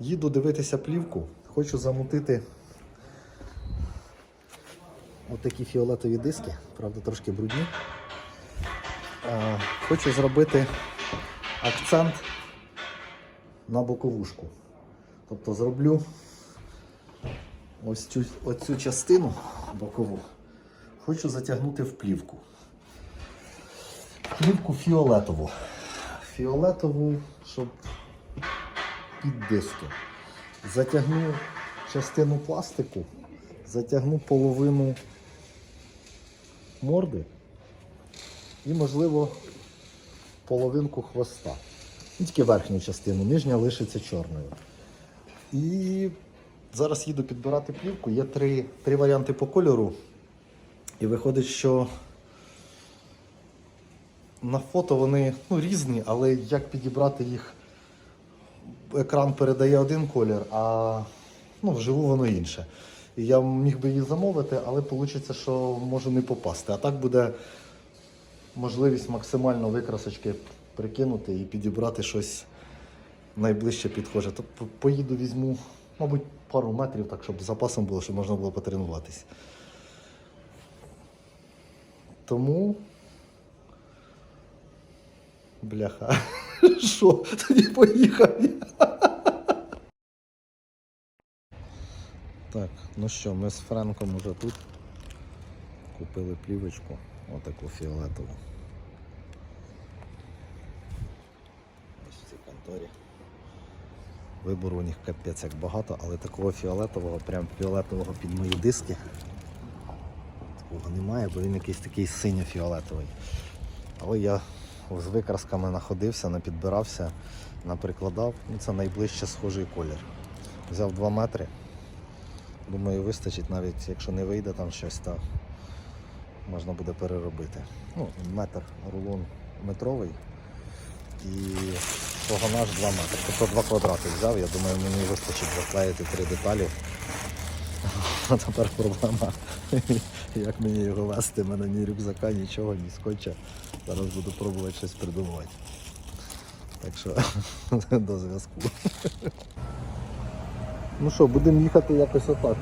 їду дивитися плівку. Хочу замутити отакі фіолетові диски, правда, трошки брудні. Хочу зробити акцент на боковушку. Тобто зроблю ось цю, оцю частину бокову. Хочу затягнути в плівку. Плівку фіолетову. Фіолетову, щоб під диски. Затягну частину пластику, затягну половину морди і, можливо, половинку хвоста. Тільки верхню частину, нижня лишиться чорною. І зараз їду підбирати плівку. Є три, три варіанти по кольору. І виходить, що на фото вони ну, різні, але як підібрати їх, екран передає один колір, а ну, вживу воно інше. І я міг би її замовити, але вийде, що можу не попасти. А так буде можливість максимально викрасочки прикинути і підібрати щось найближче підхоже. Тобто поїду, візьму, мабуть, пару метрів, так, щоб запасом було, щоб можна було потренуватись. Тому. Бляха. Що? Тоді поїхав. я. Так, ну що, ми з Френком уже тут. Купили плівочку, отаку фіолетову. Ось в цій конторі. Вибору у них капець як багато, але такого фіолетового, прям фіолетового під мої диски. Такого немає, бо він якийсь такий синьо-фіолетовий. Але я з викрасками находився, напідбирався, наприкладав. Ну, це найближче схожий колір. Взяв 2 метри. Думаю, вистачить навіть, якщо не вийде там щось, то можна буде переробити. Ну, метр рулон метровий і погонаж 2 метри. Тобто 2 квадрати взяв, я думаю, мені вистачить заклеїти три деталі. А тепер проблема, як мені його вести, в мене ні рюкзака, нічого, ні скотча. Зараз буду пробувати щось придумувати. Так що до зв'язку. Ну що, будемо їхати якось отак.